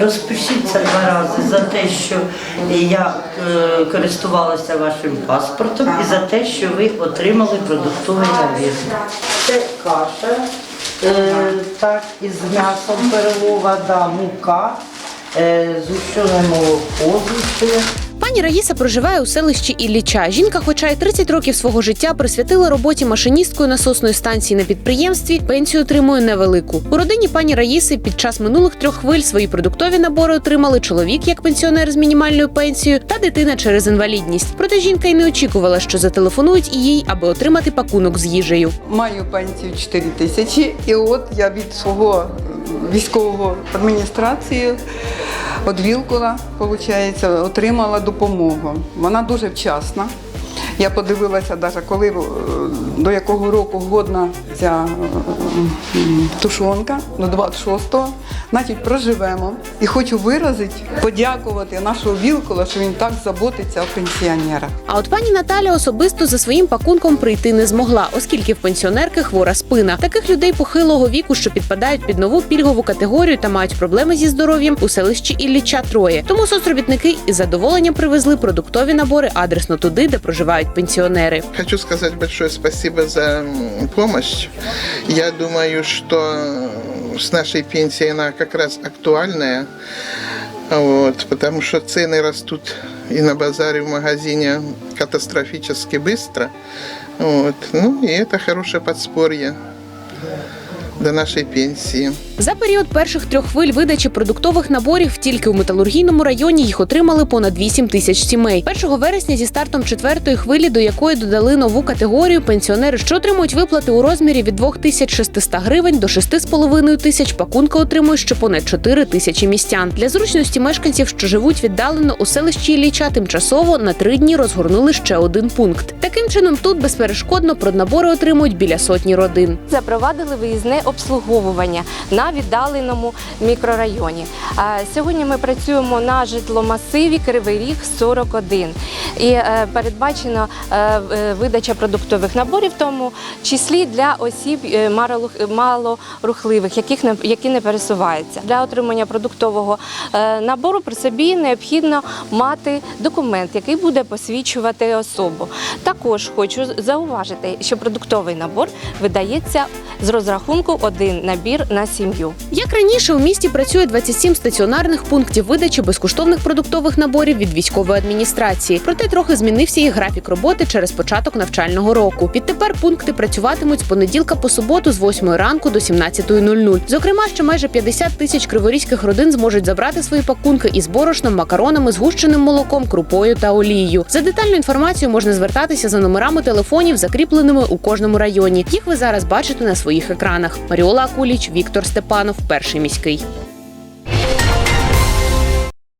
Розпишіться два рази за те, що я е, користувалася вашим паспортом і за те, що ви отримали продуктовий навіз. Це каша, е, так, із м'ясом перелова, да, мука, е, зущене молоко зустріє. Пані Раїса проживає у селищі Ілліча. Жінка, хоча й 30 років свого життя присвятила роботі машиністкою насосної станції на підприємстві, пенсію отримує невелику. У родині пані Раїси під час минулих трьох хвиль свої продуктові набори отримали чоловік як пенсіонер з мінімальною пенсією та дитина через інвалідність. Проте жінка й не очікувала, що зателефонують і їй, аби отримати пакунок з їжею. Маю пенсію 4 тисячі, і от я від свого військового адміністрації Вілкула, виходить, отримала допомогу. Вона дуже вчасна. Я подивилася, навіть коли е, до якого року годна ця е, тушонка, до 26-го, значить проживемо. І хочу виразити, подякувати нашого Вілкула, що він так заботиться о пенсіонерах. А от пані Наталя особисто за своїм пакунком прийти не змогла, оскільки в пенсіонерки хвора спина. Таких людей похилого віку, що підпадають під нову пільгову категорію та мають проблеми зі здоров'ям, у селищі Ілліча троє. Тому соцробітники із задоволенням привезли продуктові набори адресно туди, де проживають пенсіонери. Хочу сказать большое спасибо за помощь. Я думаю, что э, с нашей пенсией она как раз актуальная. Вот, потому что цены растут и на базаре, и в магазине катастрофически быстро. Вот. Ну и это хорошее подспорье до нашей пенсии. За період перших трьох хвиль видачі продуктових наборів тільки у металургійному районі їх отримали понад 8 тисяч сімей. 1 вересня зі стартом четвертої хвилі, до якої додали нову категорію, пенсіонери, що отримують виплати у розмірі від 2600 гривень до 6,5 тисяч, пакунка отримують ще понад 4 тисячі містян. Для зручності мешканців, що живуть віддалено у селищі Ілліча, тимчасово на три дні розгорнули ще один пункт. Таким чином, тут безперешкодно проднабори отримують біля сотні родин. запровадили виїзне обслуговування на віддаленому мікрорайоні. Сьогодні ми працюємо на житломасиві Кривий Ріг 41 і е, передбачено е, е, видача продуктових наборів, в тому числі для осіб малорухливих, які не пересуваються. Для отримання продуктового набору при собі необхідно мати документ, який буде посвідчувати особу. Також хочу зауважити, що продуктовий набор видається з розрахунку один набір на сім'ю. Як раніше у місті працює 27 стаціонарних пунктів видачі безкоштовних продуктових наборів від військової адміністрації. Проте трохи змінився їх графік роботи через початок навчального року. Відтепер пункти працюватимуть з понеділка по суботу з 8 ранку до 17.00. Зокрема, ще майже 50 тисяч криворізьких родин зможуть забрати свої пакунки із борошном, макаронами, згущеним молоком, крупою та олією. За детальну інформацію можна звертатися за номерами телефонів, закріпленими у кожному районі. Їх ви зараз бачите на своїх екранах. Маріола Акуліч, Віктор Степанов, перший міський.